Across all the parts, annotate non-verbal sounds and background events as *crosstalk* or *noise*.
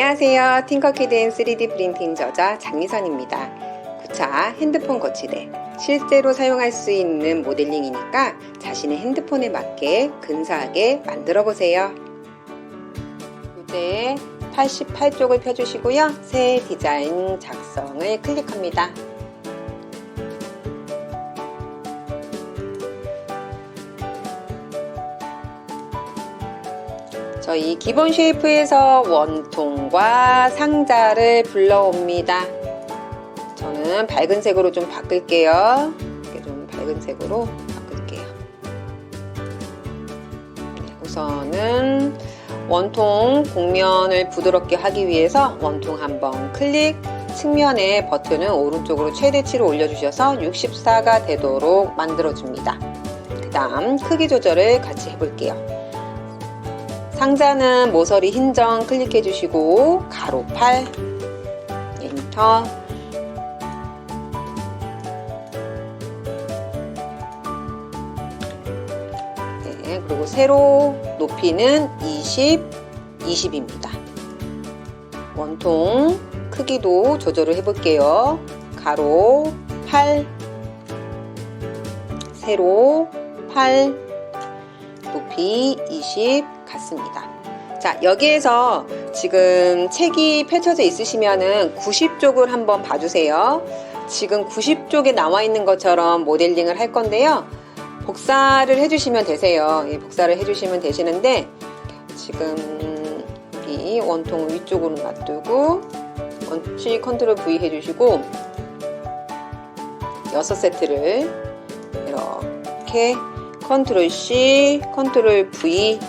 안녕하세요. 팅커키드 앤 3D 프린팅 저자 장미선입니다. 9차 핸드폰 거치대. 실제로 사용할 수 있는 모델링이니까 자신의 핸드폰에 맞게 근사하게 만들어 보세요. 무대 88쪽을 펴주시고요. 새 디자인 작성을 클릭합니다. 저희 기본 쉐이프에서 원통과 상자를 불러옵니다. 저는 밝은 색으로 좀 바꿀게요. 이렇게 좀 밝은 색으로 바꿀게요. 네, 우선은 원통 곡면을 부드럽게 하기 위해서 원통 한번 클릭, 측면의 버튼은 오른쪽으로 최대치로 올려주셔서 64가 되도록 만들어줍니다. 그 다음 크기 조절을 같이 해볼게요. 상자는 모서리 흰점 클릭해 주시고 가로 8 엔터. 네, 그리고 세로 높이는 20 20입니다. 원통 크기도 조절을 해 볼게요. 가로 8 세로 8 높이 20 같습니다. 자, 여기에서 지금 책이 펼쳐져 있으시면은 90쪽을 한번 봐주세요. 지금 90쪽에 나와 있는 것처럼 모델링을 할 건데요. 복사를 해주시면 되세요. 예, 복사를 해주시면 되시는데, 지금 이 원통 위쪽으로 놔두고, 원치 컨트롤 V 해주시고, 6세트를 이렇게 컨트롤 C, 컨트롤 V,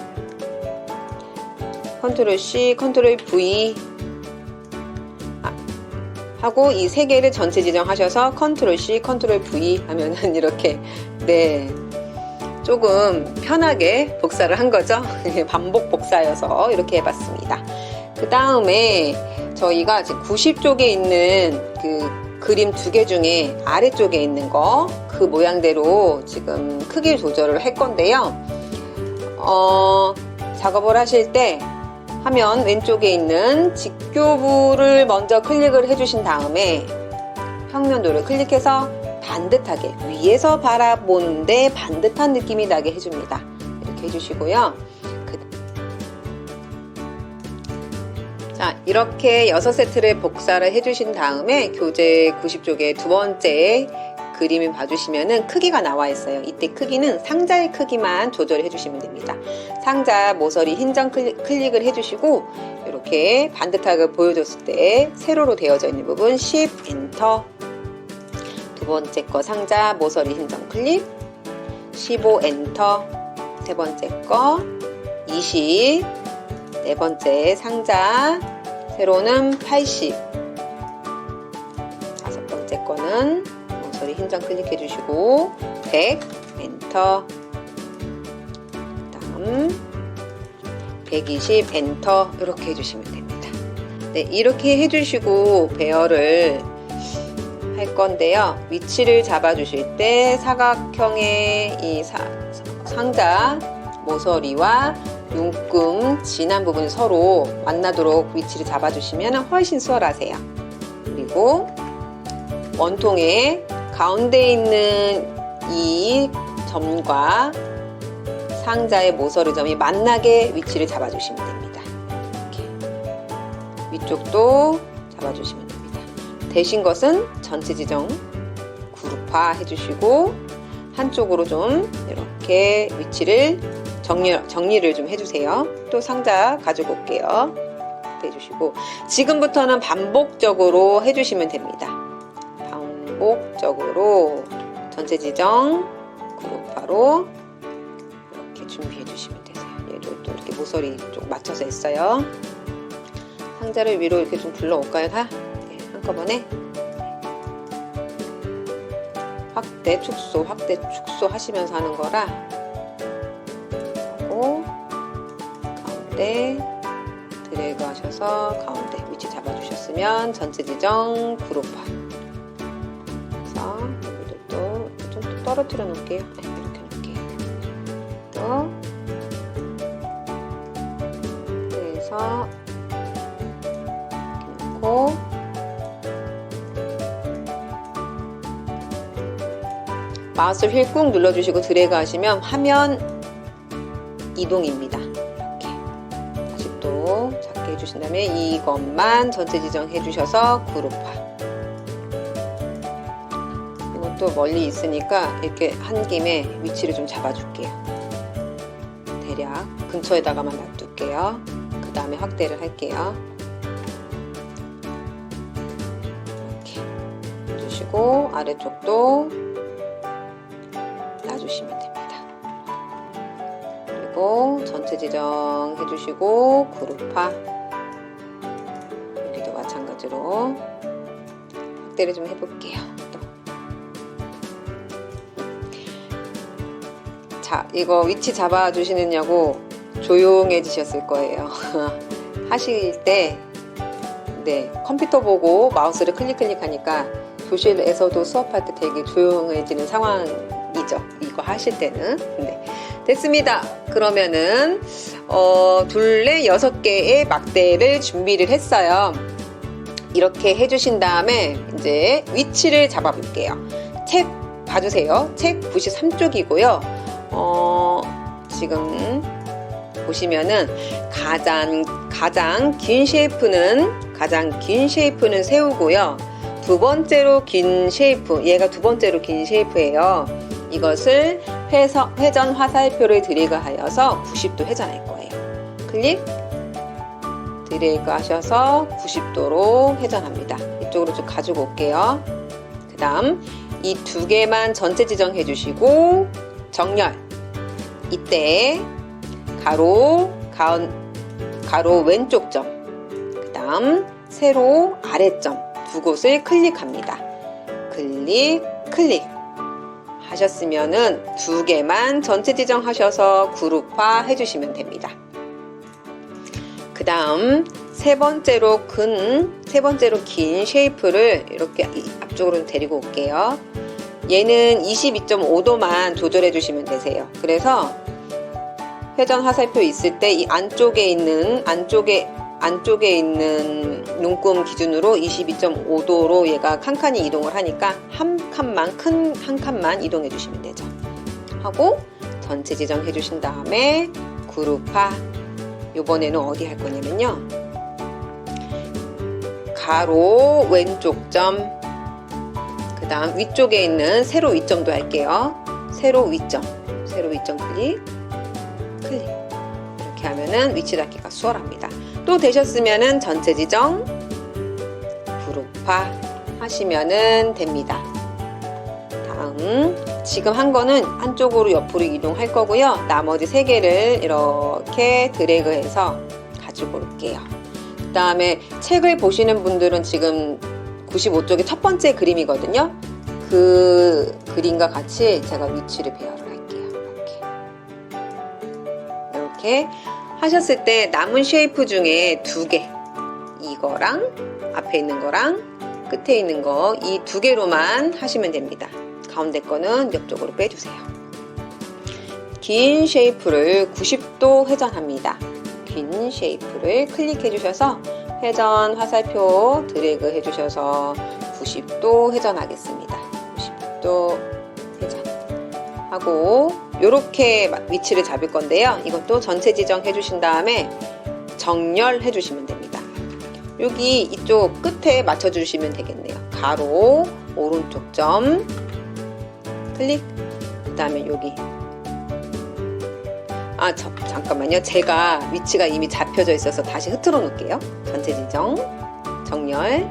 컨트롤 C, 컨트롤 V 하고 이 세 개를 전체 지정하셔서 컨트롤 C, 컨트롤 V 하면은 이렇게 네 조금 편하게 복사를 한 거죠. *laughs* 반복 복사여서 이렇게 해봤습니다. 그 다음에 저희가 지금 90쪽에 있는 그 그림 두 개 중에 아래쪽에 있는 거 그 모양대로 지금 크기 조절을 할 건데요. 어, 작업을 하실 때 화면 왼쪽에 있는 직교부를 먼저 클릭을 해주신 다음에 평면도를 클릭해서 반듯하게 위에서 바라보는데 반듯한 느낌이 나게 해줍니다. 이렇게 해주시고요. 자, 이렇게 6세트를 복사를 해주신 다음에 교재 90쪽에 두 번째 그림을 봐주시면은 크기가 나와 있어요. 이때 크기는 상자의 크기만 조절해 주시면 됩니다. 상자 모서리 흰점 클릭을 해주시고 이렇게 반듯하게 보여줬을 때 세로로 되어져 있는 부분 10 엔터 두 번째 거 상자 모서리 흰점 클릭. 15 엔터 세 번째 거 20, 네 번째 상자, 세로는 80, 흰점 클릭해 주시고 100, 엔터, 다음 120, 엔터 이렇게 해주시면 됩니다. 네, 이렇게 해주시고 배열을 할 건데요. 위치를 잡아 주실 때 사각형의 이 사, 상자 모서리와 눈금 진한 부분이 서로 만나도록 위치를 잡아주시면 훨씬 수월하세요. 그리고 원통의 가운데 있는 이 점과 상자의 모서리 점이 만나게 위치를 잡아주시면 됩니다. 이렇게 위쪽도 잡아주시면 됩니다. 대신 것은 전체 지정 그룹화 해주시고 한쪽으로 좀 이렇게 위치를 정리, 정리를 좀 해주세요. 또 상자 가지고 올게요. 해주시고 지금부터는 반복적으로 해주시면 됩니다. 반복적으로 전체 지정 그룹화로 이렇게 준비해 주시면 되세요. 얘도 또 이렇게 모서리 좀 맞춰서 했어요. 상자를 위로 이렇게 좀 불러올까요? 다 네, 한꺼번에 확대 축소 확대 축소 하시면서 하는 거라 하고 가운데 드래그 하셔서 가운데 위치 잡아주셨으면 전체 지정 그룹화 떨어뜨려 놓을게요. 네, 이렇게 놓을게요. 또 그래서 해주시고 마우스 휠꾹 눌러주시고 드래그 하시면 화면 이동입니다. 이렇게. 다시 또 작게 해주신 다음에 이것만 전체 지정해 주셔서 그룹화 이것도 멀리 있으니까 이렇게 한 김에 위치를 좀 잡아줄게요. 대략 근처에다가만 놔둘게요. 그 다음에 확대를 할게요. 이렇게 해주시고 아래쪽도 놔주시면 됩니다. 그리고 전체 지정 해주시고 그룹화 여기도 마찬가지로 확대를 좀 해볼게요. 자, 이거 위치 잡아주시느냐고 조용해지셨을 거예요. *laughs* 하실 때, 네, 컴퓨터 보고 마우스를 클릭 클릭하니까 교실에서도 수업할 때 되게 조용해지는 상황이죠. 이거 하실 때는. 네. 됐습니다. 그러면은, 어, 둘레 여섯 개의 막대를 준비를 했어요. 이렇게 해주신 다음에 이제 위치를 잡아볼게요. 책 봐주세요. 책 93쪽이고요. 어, 지금 보시면은 가장 가장 긴 쉐이프는 가장 긴 쉐이프는 세우고요. 두 번째로 긴 쉐이프, 얘가 두 번째로 긴 쉐이프예요. 이것을 회서, 회전 화살표를 드래그 하여서 90도 회전할 거예요. 클릭, 드래그 하셔서 90도로 회전합니다. 이쪽으로 좀 가지고 올게요. 그 다음 이 두 개만 전체 지정해 주시고 정렬 이때 가로 가운 가로 왼쪽 점 그다음 세로 아래점 두 곳을 클릭합니다. 클릭 클릭 하셨으면은 두 개만 전체 지정하셔서 그룹화 해주시면 됩니다. 그 다음 세 번째로 근 세 번째로 긴 쉐이프를 이렇게 앞쪽으로 데리고 올게요. 얘는 22.5도만 조절해 주시면 되세요. 그래서 회전 화살표 있을 때 이 안쪽에 있는 안쪽에 안쪽에 있는 눈금 기준으로 22.5도로 얘가 칸칸이 이동을 하니까 한 칸만 큰 한 칸만 이동해 주시면 되죠. 하고 전체 지정해 주신 다음에 그룹화 요번에는 어디 할 거냐면요. 가로 왼쪽 점그 다음 위쪽에 있는 세로 위점도 할게요. 세로 위점, 세로 위점 클릭, 클릭. 이렇게 하면은 위치 닫기가 수월합니다. 또 되셨으면은 전체 지정, 그룹화 하시면은 됩니다. 다음, 지금 한 거는 한쪽으로 옆으로 이동할 거고요. 나머지 세 개를 이렇게 드래그해서 가지고 올게요. 그 다음에 책을 보시는 분들은 지금 95쪽의 첫 번째 그림이거든요. 그 그림과 같이 제가 위치를 배열을 할게요. 이렇게. 이렇게 하셨을 때 남은 쉐이프 중에 두 개. 이거랑 앞에 있는 거랑 끝에 있는 거 이 두 개로만 하시면 됩니다. 가운데 거는 옆쪽으로 빼주세요. 긴 쉐이프를 90도 회전합니다. 긴 쉐이프를 클릭해 주셔서 회전 화살표 드래그 해주셔서 90도 회전하겠습니다. 90도 회전 하고 이렇게 위치를 잡을 건데요. 이것도 전체 지정 해주신 다음에 정렬 해주시면 됩니다. 여기 이쪽 끝에 맞춰주시면 되겠네요. 가로 오른쪽 점 클릭 그 다음에 여기 아, 저, 잠깐만요. 제가 위치가 이미 잡혀져 있어서 다시 흐트러 놓을게요. 전체 지정, 정렬,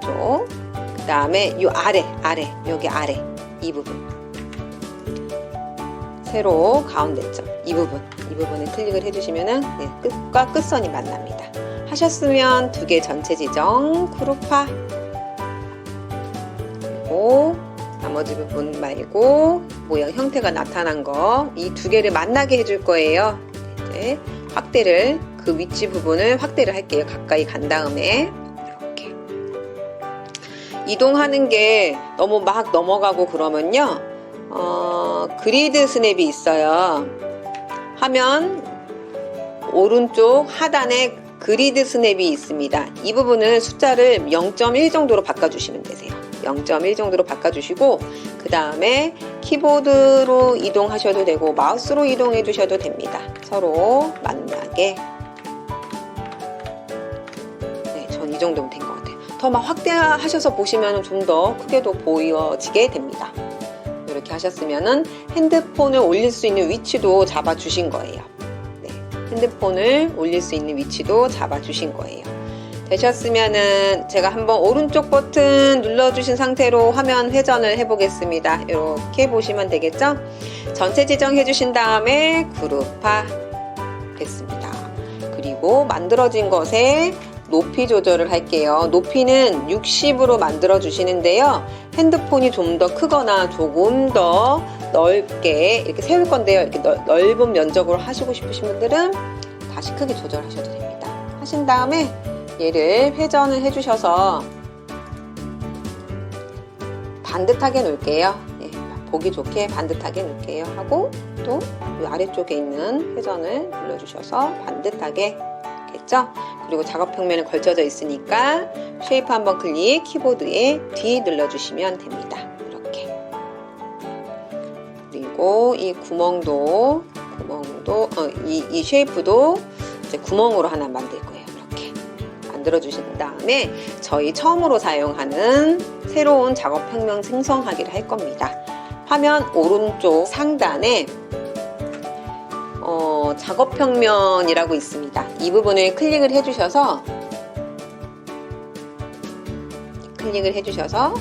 이쪽, 그 다음에 이 아래, 아래, 여기 아래, 이 부분. 세로 가운데 점, 이 부분, 이 부분에 클릭을 해주시면은 네, 끝과 끝선이 만납니다. 하셨으면 두 개 전체 지정, 그룹화. 나머지 부분 말고 모양 형태가 나타난 거 이 두 개를 만나게 해줄 거예요. 이제 확대를 그 위치 부분을 확대를 할게요. 가까이 간 다음에 이렇게 이동하는 게 너무 막 넘어가고 그러면요. 어, 그리드 스냅이 있어요. 하면 오른쪽 하단에 그리드 스냅이 있습니다. 이 부분을 숫자를 0.1 정도로 바꿔주시면 되세요. 0.1 정도로 바꿔주시고 그 다음에 키보드로 이동하셔도 되고 마우스로 이동해 주셔도 됩니다. 서로 만나게 네, 전 이 정도면 된 것 같아요. 더 막 확대하셔서 보시면 좀 더 크게도 보여지게 됩니다. 이렇게 하셨으면은 핸드폰을 올릴 수 있는 위치도 잡아 주신 거예요. 네, 핸드폰을 올릴 수 있는 위치도 잡아 주신 거예요. 되셨으면은 제가 한번 오른쪽 버튼 눌러주신 상태로 화면 회전을 해보겠습니다. 이렇게 보시면 되겠죠? 전체 지정해 주신 다음에 그룹화 됐습니다. 그리고 만들어진 것에 높이 조절을 할게요. 높이는 60으로 만들어 주시는데요. 핸드폰이 좀 더 크거나 조금 더 넓게 이렇게 세울 건데요. 이렇게 넓, 넓은 면적으로 하시고 싶으신 분들은 다시 크게 조절하셔도 됩니다. 하신 다음에 얘를 회전을 해주셔서 반듯하게 놓을게요. 예, 보기 좋게 반듯하게 놓을게요. 하고 또이 아래쪽에 있는 회전을 눌러주셔서 반듯하게 겠죠? 그리고 작업 평면에 걸쳐져 있으니까 쉐이프 한 번 클릭, 키보드에 D 눌러주시면 됩니다. 이렇게. 그리고 이 구멍도 구멍도 어, 이, 이 쉐이프도 이제 구멍으로 하나 만들 거예요. 만들어 주신 다음에 저희 처음으로 사용하는 새로운 작업 평면 생성하기를 할 겁니다. 화면 오른쪽 상단에 어, 작업 평면이라고 있습니다. 이 부분을 클릭을 해주셔서 클릭을 해주셔서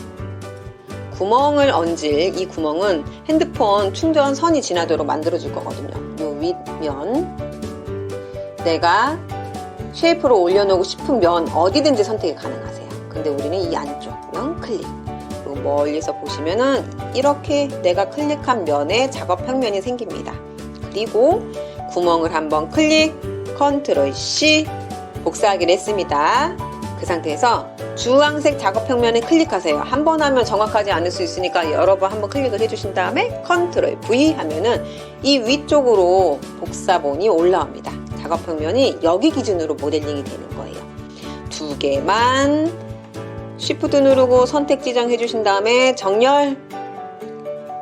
구멍을 얹을 이 구멍은 핸드폰 충전 선이 지나도록 만들어줄 거거든요. 요 윗면 내가 쉐이프로 올려놓고 싶은 면 어디든지 선택이 가능하세요. 근데 우리는 이 안쪽 면 클릭. 그리고 멀리서 보시면은 이렇게 내가 클릭한 면에 작업 평면이 생깁니다. 그리고 구멍을 한번 클릭, 컨트롤 C 복사하기를 했습니다. 그 상태에서 주황색 작업 평면을 클릭하세요. 한 번 하면 정확하지 않을 수 있으니까 여러 번 한번 클릭을 해주신 다음에 컨트롤 V 하면은 이 위쪽으로 복사본이 올라옵니다. 작업 평면이 여기 기준으로 모델링이 되는 거예요. 두 개만 쉬프트 누르고 선택 지정해 주신 다음에 정렬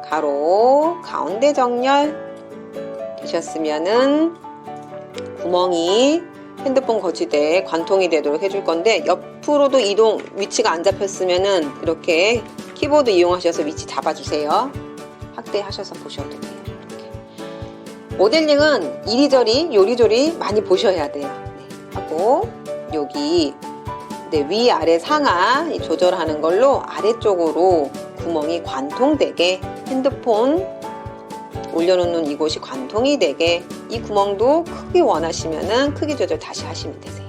가로 가운데 정렬 되셨으면은 구멍이 핸드폰 거치대에 관통이 되도록 해줄 건데 옆으로도 이동 위치가 안 잡혔으면은 이렇게 키보드 이용하셔서 위치 잡아주세요. 확대하셔서 보셔도 돼요. 모델링은 이리저리 요리조리 많이 보셔야 돼요. 네. 하고 여기 네, 위 아래 상하 조절하는 걸로 아래쪽으로 구멍이 관통되게 핸드폰 올려놓는 이곳이 관통이 되게 이 구멍도 크기 원하시면은 크기 조절 다시 하시면 되세요.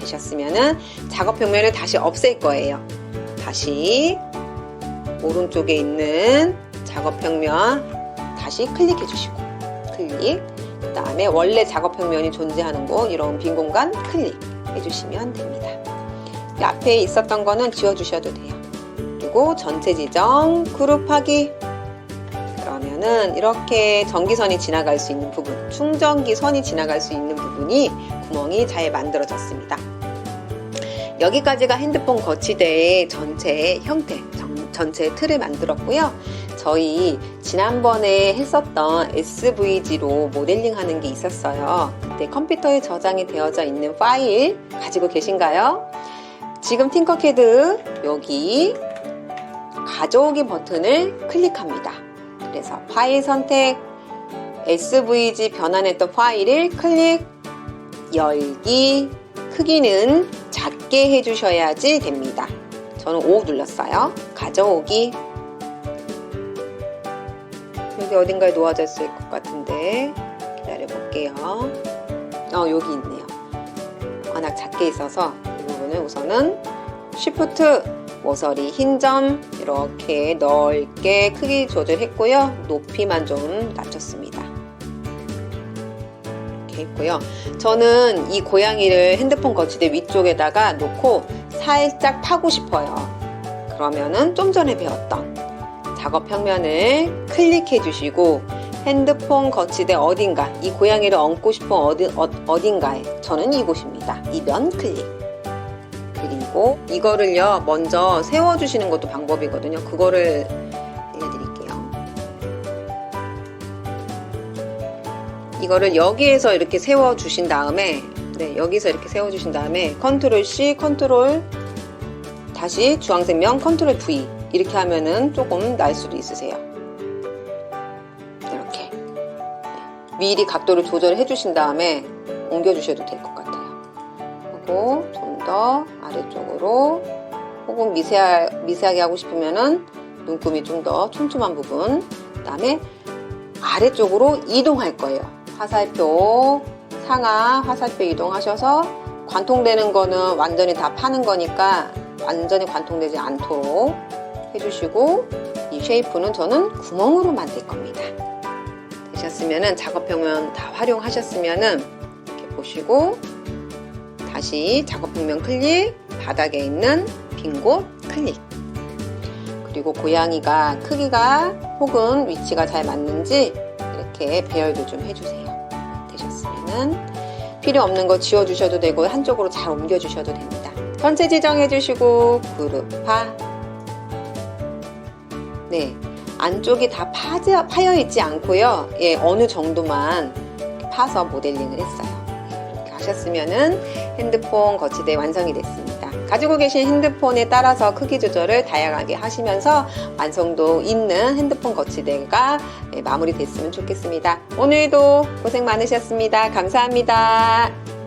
되셨으면은 작업 평면을 다시 없앨 거예요. 다시 오른쪽에 있는 작업 평면 다시 클릭해 주시고 클릭 그 다음에 원래 작업 평면이 존재하는 곳 이런 빈 공간 클릭 해 주시면 됩니다. 이 앞에 있었던 거는 지워 주셔도 돼요. 그리고 전체 지정 그룹하기 그러면은 이렇게 전기선이 지나갈 수 있는 부분, 충전기 선이 지나갈 수 있는 부분이 구멍이 잘 만들어졌습니다. 여기까지가 핸드폰 거치대의 전체 형태, 전, 전체 틀을 만들었고요. 저희 지난번에 했었던 SVG로 모델링 하는 게 있었어요. 그때 컴퓨터에 저장이 되어져 있는 파일 가지고 계신가요? 지금 팅커캐드 여기 가져오기 버튼을 클릭합니다. 그래서 파일 선택, SVG 변환했던 파일을 클릭, 열기, 크기는 작게 해주셔야지 됩니다. 저는 5 눌렀어요. 가져오기. 여기 어딘가에 놓아져 있을 것 같은데 기다려 볼게요. 어, 여기 있네요. 워낙 작게 있어서 이 부분을 우선은 Shift 모서리 흰 점 이렇게 넓게 크기 조절했고요. 높이만 좀 낮췄습니다. 이렇게 했고요. 저는 이 고양이를 핸드폰 거치대 위쪽에다가 놓고 살짝 파고 싶어요. 그러면은 좀 전에 배웠던 작업 평면을 클릭해 주시고 핸드폰 거치대 어딘가 이 고양이를 얹고 싶은 어디, 어, 어딘가에 저는 이곳입니다. 이면 클릭 그리고 이거를요 먼저 세워주시는 것도 방법이거든요. 그거를 알려드릴게요. 이거를 여기에서 이렇게 세워주신 다음에 네 여기서 이렇게 세워주신 다음에 컨트롤 C 컨트롤 다시 주황색 면 컨트롤 V 이렇게 하면은 조금 날 수도 있으세요. 이렇게 네. 미리 각도를 조절해 주신 다음에 옮겨 주셔도 될 것 같아요. 하고 좀 더 아래쪽으로 혹은 미세하, 미세하게 하고 싶으면은 눈금이 좀 더 촘촘한 부분 그다음에 아래쪽으로 이동할 거예요. 화살표 상하 화살표 이동하셔서 관통되는 거는 완전히 다 파는 거니까 완전히 관통되지 않도록 해주시고 이 쉐이프는 저는 구멍으로 만들 겁니다. 되셨으면은 작업평면 다 활용하셨으면은 이렇게 보시고 다시 작업평면 클릭 바닥에 있는 빈 곳 클릭 그리고 고양이가 크기가 혹은 위치가 잘 맞는지 이렇게 배열도 좀 해주세요. 되셨으면은 필요 없는 거 지워주셔도 되고 한쪽으로 잘 옮겨주셔도 됩니다. 전체 지정해주시고 그룹화 네 안쪽이 다 파지, 파여 있지 않고요. 예 어느 정도만 파서 모델링을 했어요. 예, 이렇게 하셨으면은 핸드폰 거치대 완성이 됐습니다. 가지고 계신 핸드폰에 따라서 크기 조절을 다양하게 하시면서 완성도 있는 핸드폰 거치대가 예, 마무리됐으면 좋겠습니다. 오늘도 고생 많으셨습니다. 감사합니다.